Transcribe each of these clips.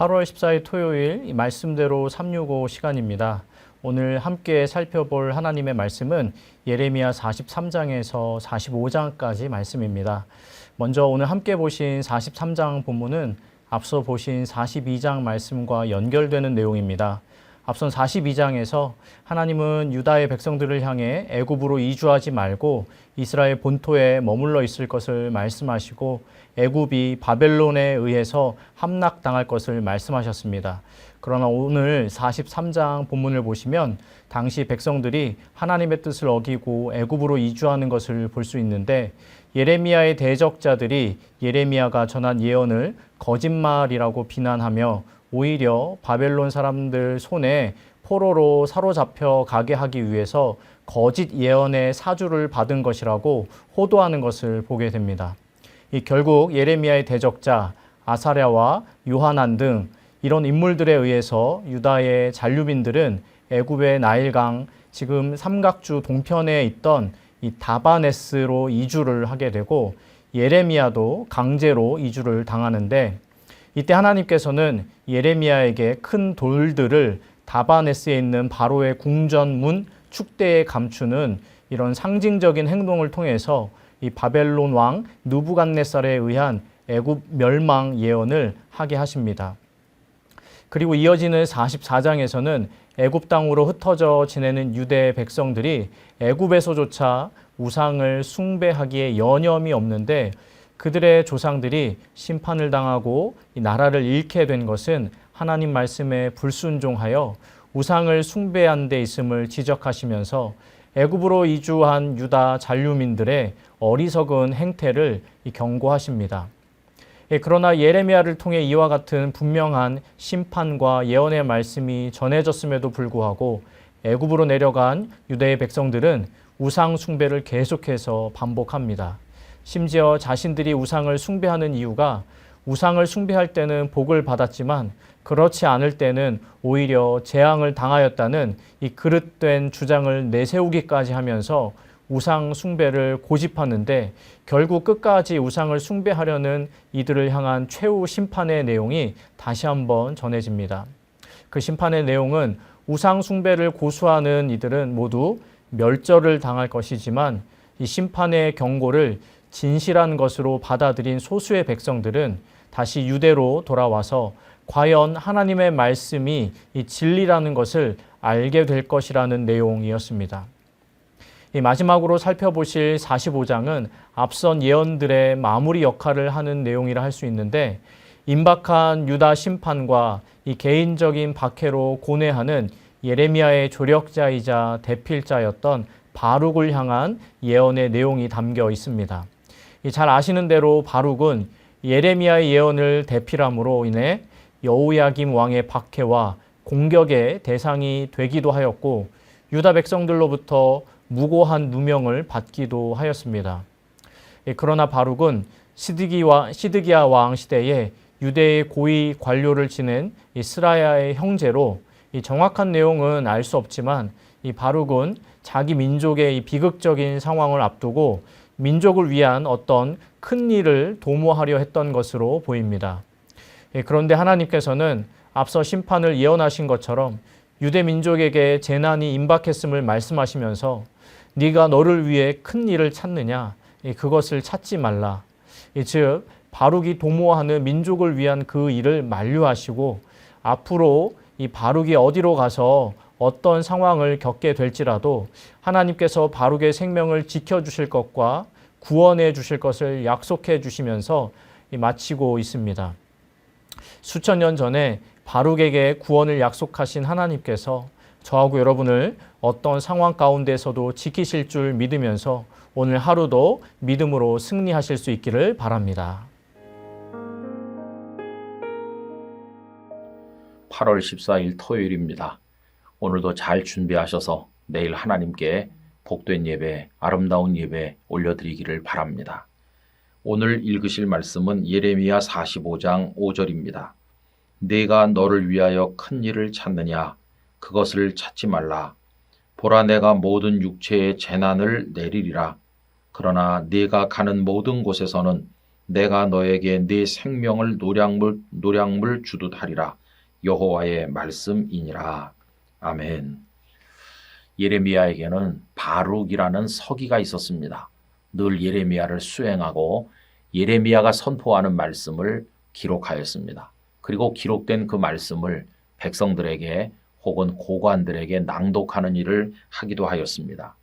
8월 14일 토요일 이 말씀대로 365 시간입니다. 오늘 함께 살펴볼 하나님의 말씀은 예레미야 43장에서 45장까지 말씀입니다. 먼저 오늘 함께 보신 43장 본문은 앞서 보신 42장 말씀과 연결되는 내용입니다. 앞선 42장에서 하나님은 유다의 백성들을 향해 애굽으로 이주하지 말고 이스라엘 본토에 머물러 있을 것을 말씀하시고 애굽이 바벨론에 의해서 함락당할 것을 말씀하셨습니다. 그러나 오늘 43장 본문을 보시면 당시 백성들이 하나님의 뜻을 어기고 애굽으로 이주하는 것을 볼 수 있는데 예레미야의 대적자들이 예레미야가 전한 예언을 거짓말이라고 비난하며 오히려 바벨론 사람들 손에 포로로 사로잡혀 가게 하기 위해서 거짓 예언의 사주를 받은 것이라고 호도하는 것을 보게 됩니다. 이 결국 예레미야의 대적자 아사랴와 요하난 등 이런 인물들에 의해서 유다의 잔류민들은 애굽의 나일강 지금 삼각주 동편에 있던 이 다바네스로 이주를 하게 되고 예레미야도 강제로 이주를 당하는데 이때 하나님께서는 예레미야에게 큰 돌들을 다바네스에 있는 바로의 궁전문 축대에 감추는 이런 상징적인 행동을 통해서 이 바벨론 왕 누부갓네살에 의한 애굽 멸망 예언을 하게 하십니다. 그리고 이어지는 44장에서는 애굽 땅으로 흩어져 지내는 유대 백성들이 애굽에서조차 우상을 숭배하기에 여념이 없는데 그들의 조상들이 심판을 당하고 이 나라를 잃게 된 것은 하나님 말씀에 불순종하여 우상을 숭배한 데 있음을 지적하시면서 애굽으로 이주한 유다 잔류민들의 어리석은 행태를 경고하십니다. 예, 그러나 예레미야를 통해 이와 같은 분명한 심판과 예언의 말씀이 전해졌음에도 불구하고 애굽으로 내려간 유대의 백성들은 우상 숭배를 계속해서 반복합니다. 심지어 자신들이 우상을 숭배하는 이유가 우상을 숭배할 때는 복을 받았지만 그렇지 않을 때는 오히려 재앙을 당하였다는 이 그릇된 주장을 내세우기까지 하면서 우상 숭배를 고집하는데 결국 끝까지 우상을 숭배하려는 이들을 향한 최후 심판의 내용이 다시 한번 전해집니다. 그 심판의 내용은 우상 숭배를 고수하는 이들은 모두 멸절을 당할 것이지만 이 심판의 경고를 진실한 것으로 받아들인 소수의 백성들은 다시 유대로 돌아와서 과연 하나님의 말씀이 이 진리라는 것을 알게 될 것이라는 내용이었습니다. 이 마지막으로 살펴보실 45장은 앞선 예언들의 마무리 역할을 하는 내용이라 할 수 있는데 임박한 유다 심판과 이 개인적인 박해로 고뇌하는 예레미야의 조력자이자 대필자였던 바룩을 향한 예언의 내용이 담겨 있습니다. 잘 아시는 대로 바룩은 예레미야의 예언을 대필함으로 인해 여우야김 왕의 박해와 공격의 대상이 되기도 하였고 유다 백성들로부터 무고한 누명을 받기도 하였습니다. 그러나 바룩은 시드기와 시드기야 왕 시대에 유대의 고위 관료를 지낸 스라야의 형제로 정확한 내용은 알 수 없지만 이 바룩은 자기 민족의 이 비극적인 상황을 앞두고 민족을 위한 어떤 큰 일을 도모하려 했던 것으로 보입니다. 그런데 하나님께서는 앞서 심판을 예언하신 것처럼 유대 민족에게 재난이 임박했음을 말씀하시면서 네가 너를 위해 큰 일을 찾느냐 그것을 찾지 말라. 즉 바룩이 도모하는 민족을 위한 그 일을 만류하시고 앞으로 이 바룩이 어디로 가서 어떤 상황을 겪게 될지라도 하나님께서 바룩의 생명을 지켜 주실 것과 구원해 주실 것을 약속해 주시면서 마치고 있습니다. 수천 년 전에 바룩에게 구원을 약속하신 하나님께서 저하고 여러분을 어떤 상황 가운데서도 지키실 줄 믿으면서 오늘 하루도 믿음으로 승리하실 수 있기를 바랍니다. 8월 14일 토요일입니다. 오늘도 잘 준비하셔서 내일 하나님께 복된 예배, 아름다운 예배 올려드리기를 바랍니다. 오늘 읽으실 말씀은 예레미야 45장 5절입니다. 내가 너를 위하여 큰 일을 찾느냐? 그것을 찾지 말라. 보라 내가 모든 육체의 재난을 내리리라. 그러나 네가 가는 모든 곳에서는 내가 너에게 네 생명을 노량물 노량물 주듯 하리라 여호와의 말씀이니라 아멘. 예레미야에게는 바룩이라는 서기가 있었습니다. 늘 예레미야를 수행하고 예레미야가 선포하는 말씀을 기록하였습니다. 그리고 기록된 그 말씀을 백성들에게 혹은 고관들에게 낭독하는 일을 하기도 하였습니다.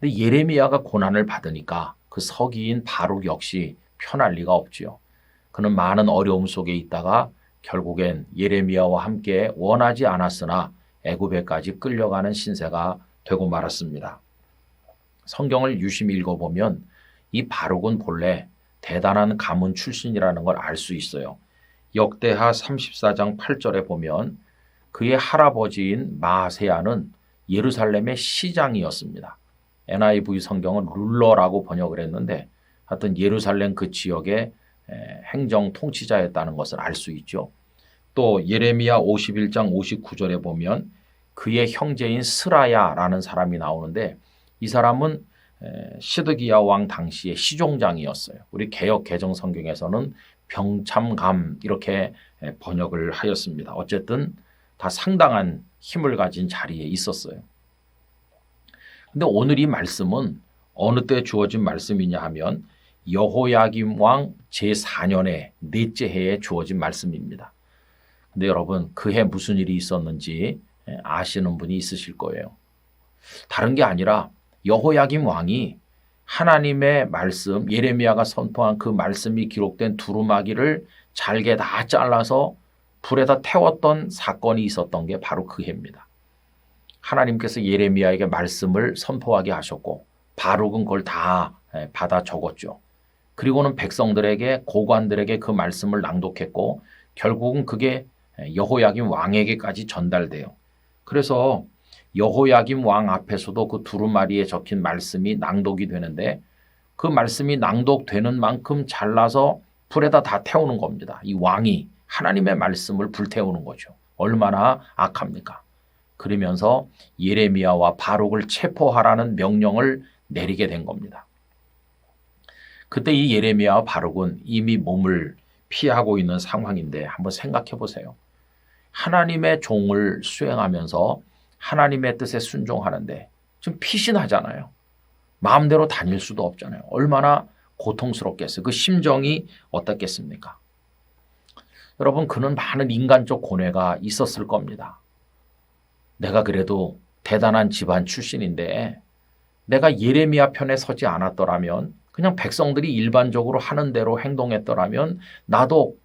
근데 예레미야가 고난을 받으니까 그 서기인 바룩 역시 편할 리가 없지요. 그는 많은 어려움 속에 있다가 결국엔 예레미야와 함께 원하지 않았으나 애굽에까지 끌려가는 신세가 되고 말았습니다. 성경을 유심히 읽어보면 이 바룩은 본래 대단한 가문 출신이라는 걸 알 수 있어요. 역대하 34장 8절에 보면 그의 할아버지인 마세야는 예루살렘의 시장이었습니다. NIV 성경은 룰러라고 번역을 했는데 하여튼 예루살렘 그 지역의 에, 행정 통치자였다는 것을 알 수 있죠. 또 예레미야 51장 59절에 보면 그의 형제인 스라야라는 사람이 나오는데 이 사람은 에, 시드기야 왕 당시의 시종장이었어요. 우리 개역 개정 성경에서는 병참감 이렇게 에, 번역을 하였습니다. 어쨌든 다 상당한 힘을 가진 자리에 있었어요. 근데 오늘 이 말씀은 어느 때 주어진 말씀이냐 하면 여호야김 왕 제4년의 넷째 해에 주어진 말씀입니다. 근데 여러분 그해 무슨 일이 있었는지 예, 아시는 분이 있으실 거예요. 다른 게 아니라 여호야김 왕이 하나님의 말씀 예레미야가 선포한 그 말씀이 기록된 두루마기를 잘게 다 잘라서 불에다 태웠던 사건이 있었던 게 바로 그 해입니다. 하나님께서 예레미야에게 말씀을 선포하게 하셨고 바룩은 그걸 다 예, 받아 적었죠. 그리고는 백성들에게 고관들에게 그 말씀을 낭독했고 결국은 그게 여호야김 왕에게까지 전달돼요. 그래서 여호야김 왕 앞에서도 그 두루마리에 적힌 말씀이 낭독이 되는데 그 말씀이 낭독되는 만큼 잘라서 불에다 다 태우는 겁니다. 이 왕이 하나님의 말씀을 불태우는 거죠. 얼마나 악합니까? 그러면서 예레미야와 바룩을 체포하라는 명령을 내리게 된 겁니다. 그때 이 예레미야와 바룩은 이미 몸을 피하고 있는 상황인데 한번 생각해 보세요. 하나님의 종을 수행하면서 하나님의 뜻에 순종하는데 좀 피신하잖아요. 마음대로 다닐 수도 없잖아요. 얼마나 고통스럽겠어요. 그 심정이 어떻겠습니까? 여러분, 그는 많은 인간적 고뇌가 있었을 겁니다. 내가 그래도 대단한 집안 출신인데 내가 예레미야 편에 서지 않았더라면 그냥 백성들이 일반적으로 하는 대로 행동했더라면 나도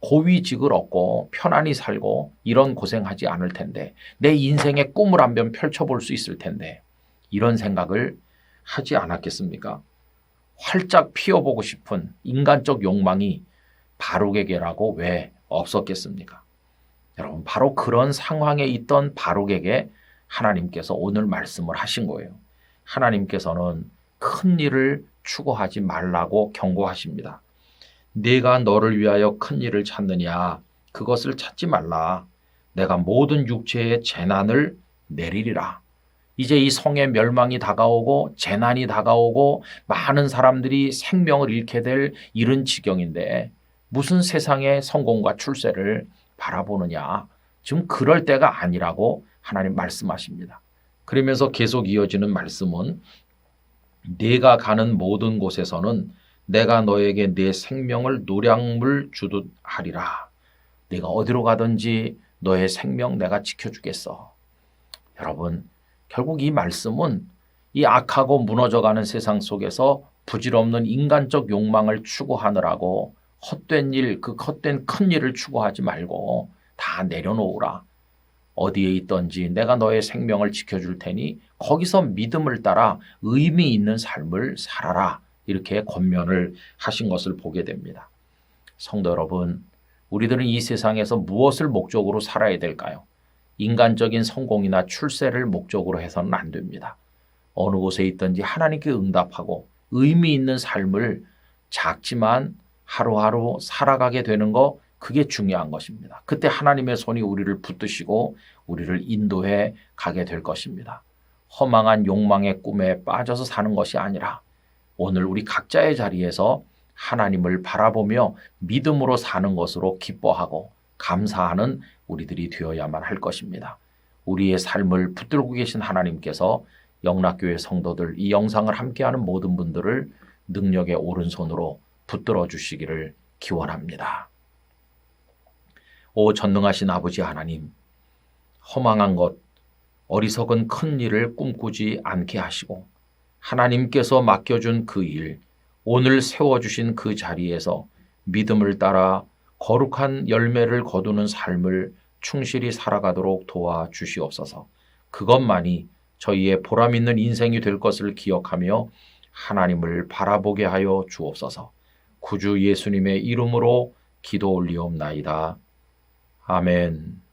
고위직을 얻고 편안히 살고 이런 고생하지 않을 텐데 내 인생의 꿈을 한번 펼쳐볼 수 있을 텐데 이런 생각을 하지 않았겠습니까? 활짝 피워보고 싶은 인간적 욕망이 바룩에게라고 왜 없었겠습니까? 여러분 바로 그런 상황에 있던 바룩에게 하나님께서 오늘 말씀을 하신 거예요. 하나님께서는 큰 일을 추구하지 말라고 경고하십니다. 내가 너를 위하여 큰 일을 찾느냐 그것을 찾지 말라. 내가 모든 육체의 재난을 내리리라. 이제 이 성의 멸망이 다가오고 재난이 다가오고 많은 사람들이 생명을 잃게 될 이런 지경인데 무슨 세상의 성공과 출세를 바라보느냐. 지금 그럴 때가 아니라고 하나님 말씀하십니다. 그러면서 계속 이어지는 말씀은 내가 가는 모든 곳에서는 내가 너에게 내 생명을 노량물 주듯 하리라. 내가 어디로 가든지 너의 생명 내가 지켜주겠어. 여러분, 결국 이 말씀은 이 악하고 무너져가는 세상 속에서 부질없는 인간적 욕망을 추구하느라고 헛된 일, 그 헛된 큰 일을 추구하지 말고 다 내려놓으라. 어디에 있든지 내가 너의 생명을 지켜줄 테니 거기서 믿음을 따라 의미 있는 삶을 살아라. 이렇게 권면을 하신 것을 보게 됩니다. 성도 여러분, 우리들은 이 세상에서 무엇을 목적으로 살아야 될까요? 인간적인 성공이나 출세를 목적으로 해서는 안 됩니다. 어느 곳에 있든지 하나님께 응답하고 의미 있는 삶을 작지만 하루하루 살아가게 되는 거 그게 중요한 것입니다. 그때 하나님의 손이 우리를 붙드시고 우리를 인도해 가게 될 것입니다. 허망한 욕망의 꿈에 빠져서 사는 것이 아니라 오늘 우리 각자의 자리에서 하나님을 바라보며 믿음으로 사는 것으로 기뻐하고 감사하는 우리들이 되어야만 할 것입니다. 우리의 삶을 붙들고 계신 하나님께서 영락교회 성도들 이 영상을 함께하는 모든 분들을 능력의 오른손으로 붙들어 주시기를 기원합니다. 오 전능하신 아버지 하나님, 허망한 것, 어리석은 큰 일을 꿈꾸지 않게 하시고 하나님께서 맡겨준 그 일, 오늘 세워주신 그 자리에서 믿음을 따라 거룩한 열매를 거두는 삶을 충실히 살아가도록 도와 주시옵소서. 그것만이 저희의 보람 있는 인생이 될 것을 기억하며 하나님을 바라보게 하여 주옵소서. 구주 예수님의 이름으로 기도 올리옵나이다. 아멘.